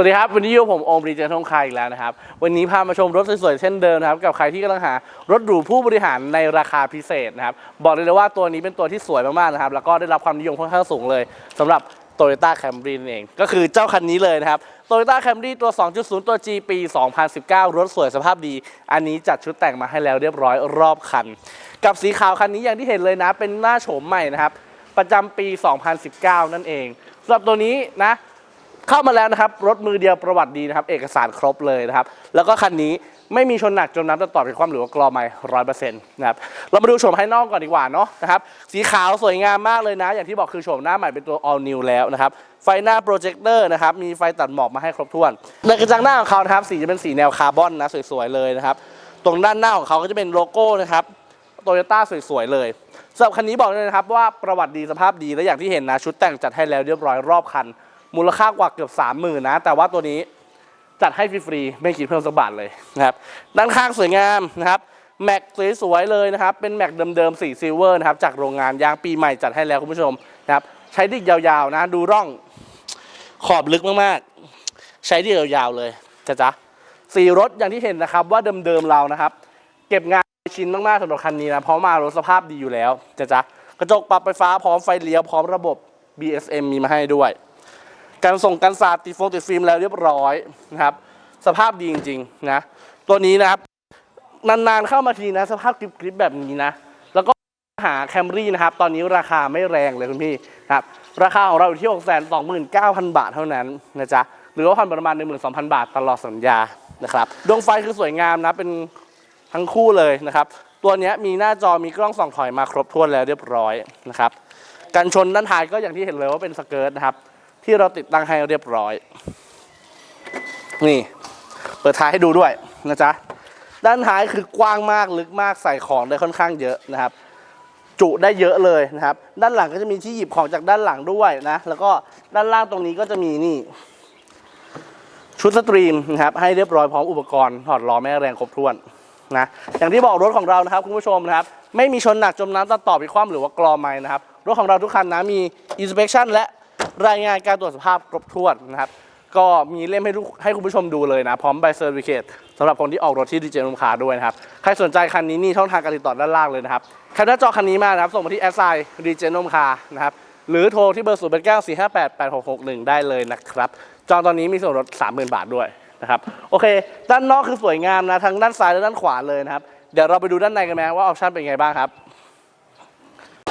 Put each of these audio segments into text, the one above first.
วัสดีครับ วันนี้อยู่ผมโอมรีเจนทงคายอีกแล้วนะครับ วันนี้พามาชมรถสวยๆเช่นเดิมนะครับ กับใครที่กำลังหารถหรูผู้บริหารในราคาพิเศษนะครับ บอกเลยเลยว่าตัวนี้เป็นตัวที่สวยมากๆนะครับ แล้วก็ได้รับความนิยมค่อนข้างสูงเลยสำหรับ Toyota Camry นั่นเอง ก็คือเจ้าคันนี้เลยนะครับ Toyota Camry ตัว 2.0 ตัว G ปี 2019 รถสวยสภาพดี อันนี้จัดชุดแต่งมาให้แล้วเรียบร้อยรอบคัน กับสีขาวคันนี้อย่างที่เห็นเลยนะ เป็นหน้าโฉมใหม่นะครับ ประจำปี 2019 นั่นเองสำหรับตัวนี้นะ เข้ามาแล้วนะครับ รถมือเดียวประวัติดีนะครับ เอกสารครบเลยนะครับ แล้วก็คันนี้ไม่มีชนหนักจมน้ำจะต่อเป็นความหรือว่ากรอไม่ร้อยเปอร์เซ็นต์นะครับ เรามาดูโฉมภายนอกก่อนดีกว่าเนาะนะครับ สีขาวสวยงามมากเลยนะ อย่างที่บอกคือโฉมหน้าใหม่เป็นตัว all new แล้วนะครับ ไฟหน้าโปรเจคเตอร์นะครับ มีไฟตัดหมอกมาให้ครบถ้วน ในกระจังหน้าของเขานะครับ สีจะเป็นสีแนวคาร์บอนนะ สวยๆเลยนะครับ ตรงด้านหน้าของเขาก็จะเป็นโลโก้นะครับโตโยต้าสวยๆเลยสำหรับคันนี้บอกเลยนะครับว่าประวัติดีสภาพดีและอย่างที่เห็นนะชุดแต่งจัดให้แล้วเรียบร้อยรอบคัน มูลค่ากว่าเกือบ 3 0,000นะ แต่ว่าตัวนี้จัดให้ฟรีๆไม่คิดเพิ่มสักบาทเลยนะครับ ด้านข้างสวยงามนะครับแม็กสวยๆเลยนะครับ เป็นแม็กเดิมๆสีซิลเวอร์นะครับ จากโรงงานยางปีใหม่จัดให้แล้วคุณผู้ชมนะครับ ใช้ดิกยาวๆนะ ดูร่องขอบลึกมากๆ ใช้ดิกยาวๆเลยจ้ะจ๊ะสีรถอย่างที่เห็นนะครับ ว่าเดิมๆเรานะครับ เก็บงานชิ้นมากๆสำหรับคันนี้นะ เพราะมารถสภาพดีอยู่แล้วจ้ะจ๊ะกระจกปรับไฟฟ้าพร้อมไฟเลี้ยวพร้อมระบบ BSM มีมาให้ด้วย การส่งกันสาดติดฟงติดฟิล์มแล้วเรียบร้อยนะครับ สภาพดีจริงๆนะตัวนี้นะครับนานๆเข้ามาทีนะ สภาพกริบๆแบบนี้นะ แล้วก็หาแคมรี่นะครับ ตอนนี้ราคาไม่แรงเลยคุณพี่นะครับ ราคาของเราอยู่ที่ 6 2 9 0 0 0 บาทเท่านั้นนะจ๊ะหรือว่าผ่อนประมาณ 12,000 บาทตลอดสัญญานะครับดวงไฟคือสวยงามนะเป็นทั้งคู่เลยนะครับ ตัวนี้มีหน้าจอมีกล้องส่องถอยมาครบถ้วนแล้วเรียบร้อยนะครับกันชนด้านท้ายก็อย่างที่เห็นเลยว่าเป็นสเกิร์ตนะครับ ที่เราติดตั้งให้เรียบร้อย นี่เปิดท้ายให้ดูด้วยนะจ๊ะด้านท้ายคือกว้างมากลึกมากใส่ของได้ค่อนข้างเยอะนะครับ จุได้เยอะเลยนะครับ ด้านหลังก็จะมีที่หยิบของจากด้านหลังด้วยนะแล้วก็ด้านล่างตรงนี้ก็จะมีนี่ ชุดสตรีมนะครับ ให้เรียบร้อยพร้อมอุปกรณ์ถอดล้อแม่แรงครบถ้วนนะอย่างที่บอกรถของเรานะครับคุณผู้ชมนะครับ ไม่มีชนหนักจมน้ำตัดต่อไปคว่ำหรือว่ากรอไม้นะครับ รถของเราทุกคันนะมี inspection และ รายงานการตรวจสภาพครบถ้วนนะครับ ก็มีเล่มให้ทุกให้คุณผู้ชมดูเลยนะ พร้อมใบเซอร์วิเคตสำหรับคนที่ออกรถที่ดีเจนุมคาด้วยนะครับ ใครสนใจคันนี้นี่ช่องทางการติดต่อด้านล่างเลยนะครับใครหน้าจอคันนี้มานะครับ ส่งมาที่แอสไซดีเจนุมคานะครับหรือโทรที่เบอร์0 8 9 4 5 8 8 6 6 1ได้เลยนะครับจองตอนนี้มีส่วนลด30,000บาทด้วยนะครับโอเค ด้านนอกคือสวยงามนะทั้งด้านซ้ายและด้านขวาเลยนะครับเดี๋ยวเราไปดูด้านในกันไหมว่าออปชั่นเป็นไงบ้างครับ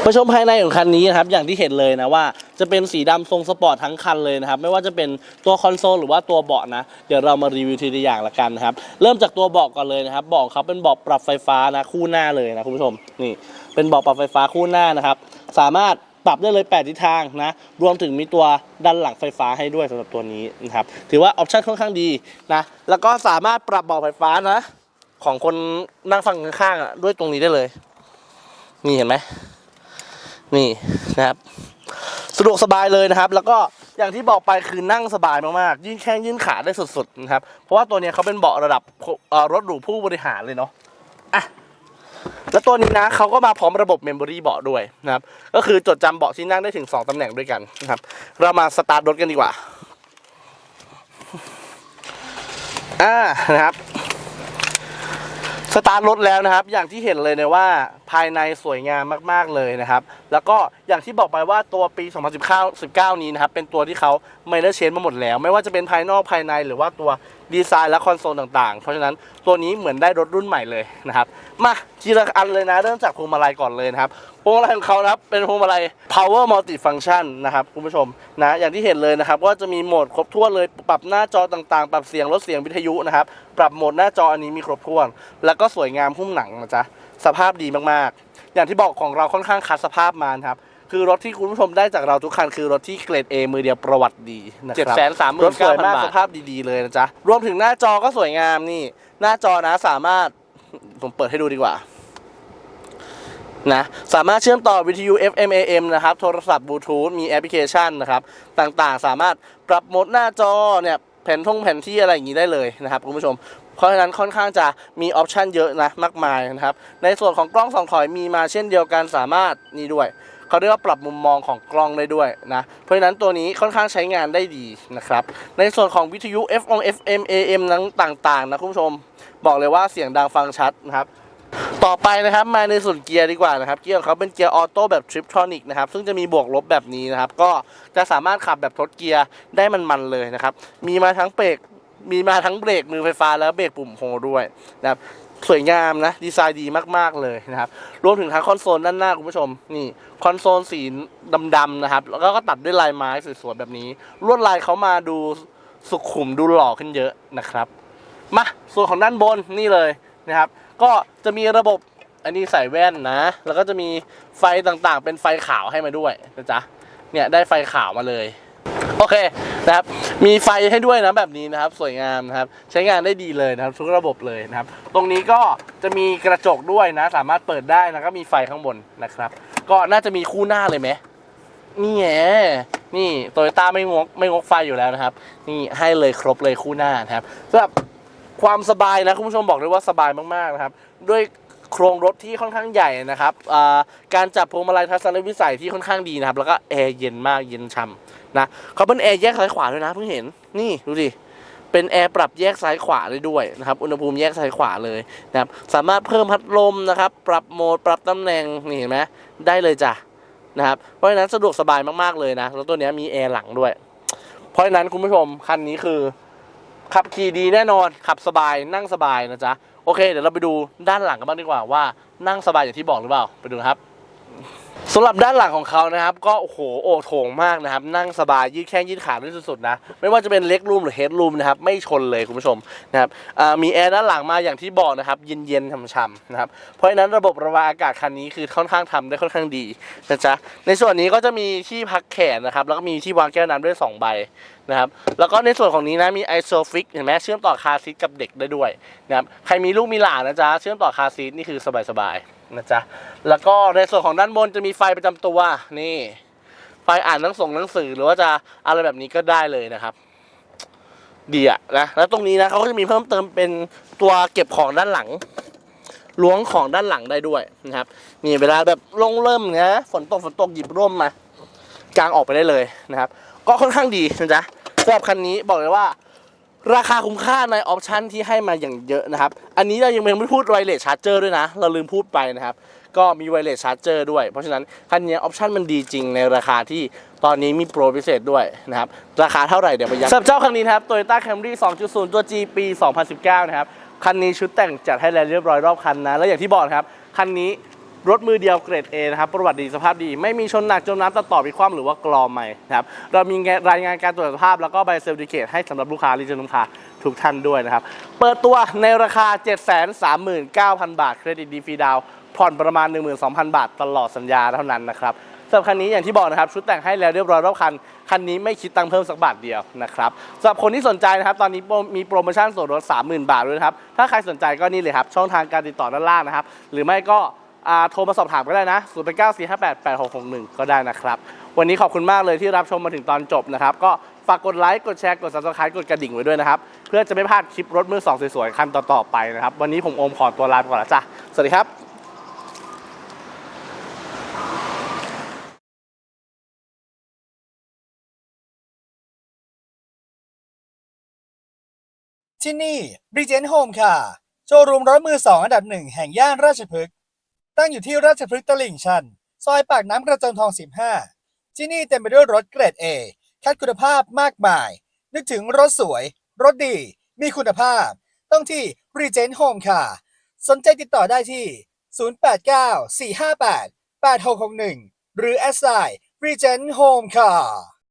มาชมภายในของคันนี้นะครับอย่างที่เห็นเลยนะว่าจะเป็นสีดำทรงสปอร์ตทั้งคันเลยนะครับไม่ว่าจะเป็นตัวคอนโซลหรือว่าตัวเบาะนะเดี๋ยวเรามารีวิวทีละอย่างละกันนะครับเริ่มจากตัวเบาะก่อนเลยนะครับเบาะเขาเป็นเบาะปรับไฟฟ้านะคู่หน้าเลยนะคุณผู้ชมนี่เป็นเบาะปรับไฟฟ้าคู่หน้านะครับ สามารถปรับได้เลย 8 ทิศทางนะ รวมถึงมีตัวด้านหลังไฟฟ้าให้ด้วยสำหรับตัวนี้นะครับ ถือว่าออปชั่นค่อนข้างดีนะ แล้วก็สามารถปรับเบาะไฟฟ้านะ ของคนนั่งฝั่งข้างๆอะด้วยตรงนี้ได้เลย นี่เห็นไหม นี่นะครับสะดวกสบายเลยนะครับ แล้วก็อย่างที่บอกไปคือนั่งสบายมากๆยื่นแข้งยื่นขาได้สุดๆนะครับ เพราะว่าตัวนี้เขาเป็นเบาะระดับรถหรูผู้บริหารเลยเนาะอะแล้วตัวนี้นะเขาก็มาพร้อมระบบเมมโมรี่เบาะด้วยนะครับ ก็คือจดจำเบาะที่นั่งได้ถึง 2ตำแหน่งด้วยกันนะครับ เรามาสตาร์ทรถกันดีกว่าอ่านะครับ สตาร์ทรถแล้วนะครับ อย่างที่เห็นเลยนะว่าภายในสวยงามมาก ๆ เลยนะครับ แล้วก็อย่างที่บอกไปว่าตัวปี 2019 19 นี้นะครับ เป็นตัวที่เขาไม่ได้เชนมาหมดแล้ว ไม่ว่าจะเป็นภายนอกภายในหรือว่าตัวดีไซน์และคอนโซลต่าง ๆ เพราะฉะนั้นตัวนี้เหมือนได้รถรุ่นใหม่เลยนะครับ มาทีละอันเลยนะเริ่มจากพวงมาลัยก่อนเลยนะครับพวงมาลัยของเขานะครับเป็นพวงมาลัย power multi function นะครับคุณผู้ชมนะอย่างที่เห็นเลยนะครับก็จะมีโหมดครบถ้วนเลยปรับหน้าจอต่างๆ ปรับเสียงลดเสียงวิทยุนะครับปรับโหมดหน้าจออันนี้มีครบถ้วน แล้วก็สวยงามหุ้มหนังนะจ๊ะ สภาพดีมากๆ อย่างที่บอกของเราค่อนข้างคัดสภาพมานะครับคือรถที่คุณผู้ชมได้จากเราทุกคันคือรถที่เกรด A มือเดียวประวัติดีนะครับ739,000รถสวยมากบาทสภาพดีๆเลยนะจ๊ะ รวมถึงหน้าจอก็สวยงามนี่ หน้าจอนะสามารถ ผมเปิดให้ดูดีกว่า นะ สามารถเชื่อมต่อวิทยุ FM AM นะครับ โทรศัพท์บลูทูธมีแอปพลิเคชันนะครับ ต่างๆ สามารถปรับโหมดหน้าจอเนี่ยแผ่นท่งแผ่นที่อะไรอย่างนี้ได้เลยนะครับคุณผู้ชม เพราะฉะนั้นค่อนข้างจะมีออปชันเยอะนะมากมายนะครับ ในส่วนของกล้องส่องถอยมีมาเช่นเดียวกันสามารถนี่ด้วยเขาเรียกว่าปรับมุมมองของกล้องได้ด้วยนะ เพราะฉะนั้นตัวนี้ค่อนข้างใช้งานได้ดีนะครับ ในส่วนของวิทยุ FM FM AM นั้นต่างๆนะคุณผู้ชม บอกเลยว่าเสียงดังฟังชัดนะครับต่อไปนะครับมาในส่วนเกียร์ดีกว่านะครับเกียร์ของเขาเป็นเกียร์ออโต้แบบทริปทรอนิกนะครับซึ่งจะมีบวกลบแบบนี้นะครับ ก็จะสามารถขับแบบทดเกียร์ได้มันๆเลยนะครับ มีมาทั้งเบรก มีมาทั้งเบรกมือไฟฟ้าแล้วเบรกปุ่มโฮด้วยนะครับสวยงามนะ ดีไซน์ดีมาก ๆ เลยนะครับ รวมถึงทั้งคอนโซลด้านหน้า คุณผู้ชม นี่ คอนโซลสีดำ ๆ นะครับ แล้วก็ตัดด้วยลายไม้สวย ๆ แบบนี้ ลวดลายเขามาดูสุขุมดูหล่อขึ้นเยอะนะครับ มา ส่วนของด้านบนนี่เลยนะครับ ก็จะมีระบบอันนี้ใส่แว่นนะ แล้วก็จะมีไฟต่างๆ เป็นไฟขาวให้มาด้วยนะจ๊ะเนี่ยได้ไฟขาวมาเลย โอเคนะครับ มีไฟให้ด้วยนะแบบนี้นะครับ สวยงามนะครับ ใช้งานได้ดีเลยนะครับ ทุกระบบเลยนะครับ ตรงนี้ก็จะมีกระจกด้วยนะ สามารถเปิดได้แล้วก็มีไฟข้างบนนะครับ ก็น่าจะมีคู่หน้าเลยไหมนี่แหนี่โตโยต้าไม่งกไม่งกไฟอยู่แล้วนะครับ นี่ให้เลยครบเลยคู่หน้านะครับสำหรับความสบายนะคุณผู้ชมบอกเลยว่าสบายมากๆนะครับ ด้วยโครงรถที่ค่อนข้างใหญ่นะครับการจับพวงมาลัยทัศนวิสัยที่ค่อนข้างดีนะครับ แล้วก็แอร์เย็นมากเย็นช่ำ นะเขาเป็นแอร์แยกซ้ายขวาด้วยนะเพิ่งเห็นนี่ดูดิเป็นแอร์ปรับแยกซ้ายขวาได้ด้วยนะครับอุณหภูมิแยกซ้ายขวาเลยนะครับสามารถเพิ่มพัดลมนะครับ ปรับโหมดปรับตำแหน่งนี่เห็นไหมได้เลยจ้ะนะครับเพราะฉะนั้นสะดวกสบายมากๆเลยนะแล้วตัวนี้มีแอร์หลังด้วย เพราะฉะนั้นคุณผู้ชมคันนี้คือขับขี่ดีแน่นอนขับสบายนั่งสบายนะจ๊ะโอเค เดี๋ยวเราไปดูด้านหลังกันบ้างดีกว่าว่านั่งสบายอย่างที่บอกหรือเปล่าไปดูครับ สำหรับด้านหลังของเขานะครับ ก็โอ้โหโอโถงมากนะครับ นั่งสบายยืดแข้งยืดขาได้สุดๆนะ ไม่ว่าจะเป็นเล็กรูมหรือเฮดรูมนะครับ ไม่ชนเลยคุณผู้ชมนะครับมีแอร์ด้านหลังมาอย่างที่บอกนะครับเย็นๆช่ำๆนะครับเพราะฉะนั้นระบบระบายอากาศคันนี้คือค่อนข้างทำได้ค่อนข้างดีนะจ๊ะในส่วนนี้ก็จะมีที่พักแขนนะครับแล้วก็มีที่วางแก้วน้ำด้วยสองใบนะครับแล้วก็ในส่วนของนี้นะมีไอโซฟิกเห็นไหมเชื่อมต่อคาร์ซีทกับเด็กได้ด้วยนะครับใครมีลูกมีหลานนะจ๊ะเชื่อมต่อคาร์ซีทนี่คือสบายๆ นะจ๊ะ แล้วก็ในส่วนของด้านบนจะมีไฟประจำตัวนี่ ไฟอ่านหนังส่งหนังสือหรือว่าจะอะไรแบบนี้ก็ได้เลยนะครับ ดีอะนะ แล้วตรงนี้นะเขาก็จะมีเพิ่มเติมเป็นตัวเก็บของด้านหลังล้วงของด้านหลังได้ด้วยนะครับนี่เวลาแบบลงเริ่มนะฝนตกฝนตกหยิบร่มมากางออกไปได้เลยนะครับ ก็ค่อนข้างดีนะจ๊ะสำหรับคันนี้บอกเลยว่า ราคาคุ้มค่าในออปชันที่ให้มาอย่างเยอะนะครับ อันนี้เรายังไม่พูดไวเลสชาร์จเจอร์ด้วยนะ เราลืมพูดไปนะครับ ก็มีไวเลสชาร์จเจอร์ด้วย เพราะฉะนั้นคันนี้ออปชันมันดีจริงในราคาที่ตอนนี้มีโปรพิเศษด้วยนะครับ ราคาเท่าไหร่เดี๋ยวไปย้ำสำหรับเจ้าคันนี้นะครับ Toyota Camry 2.0 ตัว G ปี 2019 นะครับ คันนี้ชุดแต่งจัดให้แล้วเรียบร้อยรอบคันนะ แล้วอย่างที่บอกครับ คันนี้ รถมือเดียวเกรด A นะครับ ประวัติดีสภาพดี ไม่มีชนหนักจมน้ำตัดต่อพิความหรือว่ากรอใหม่นะครับ เรามีรายงานการตรวจสภาพแล้วก็ใบเซอร์ติเคตให้สำหรับลูกค้ารีเจนลูกค้าทุกท่านด้วยนะครับ เปิดตัวในราคา 739,000 บาท เครดิตดีฟรีดาวผ่อนประมาณ 12,000 บาท ตลอดสัญญาเท่านั้นนะครับสำหรับคันนี้อย่างที่บอกนะครับ ชุดแต่งให้แล้วเรียบร้อยรอบคัน คันนี้ไม่คิดตังค์เพิ่มสักบาทเดียวนะครับสำหรับคนที่สนใจนะครับ ตอนนี้มีโปรโมชั่นส่วนลด30,000 บาทด้วยนะครับถ้าใครสนใจก็นี่เลยครับช่องทางการติดต่อด้านล่างนะครับหรือไม่ก็ โทรมาสอบถามก็ได้นะ0 9 4 5 8 8 6 6 1 ก็ได้นะครับ วันนี้ขอบคุณมากเลยที่รับชมมาถึงตอนจบนะครับ ก็ฝากกดไลค์ กดแชร์ กด subscribe กดกระดิ่งไว้ด้วยนะครับ เพื่อจะไม่พลาดคลิปรถมือสองสวยๆคันต่อๆไปนะครับ วันนี้ผมโอมขอตัวลาไปก่อนแล้วจ้ะ สวัสดีครับที่นี่บริเจนโฮมค่ะ โชว์รูมรถมือสองอันดับหนึ่งแห่งย่านราชพฤกษ์ ตั้งอยู่ที่ราชพฤกษ์ตลิ่งชัน ซอยปากน้ำกระจนทอง 15 ที่นี่เต็มไปด้วยรถเกรด A คัดคุณภาพมากมาย นึกถึงรถสวย รถดี มีคุณภาพ ต้องที่ Regent Home ค่ะ สนใจติดต่อได้ที่ 089 458 8661 หรือ s i Regent Home ค่ะ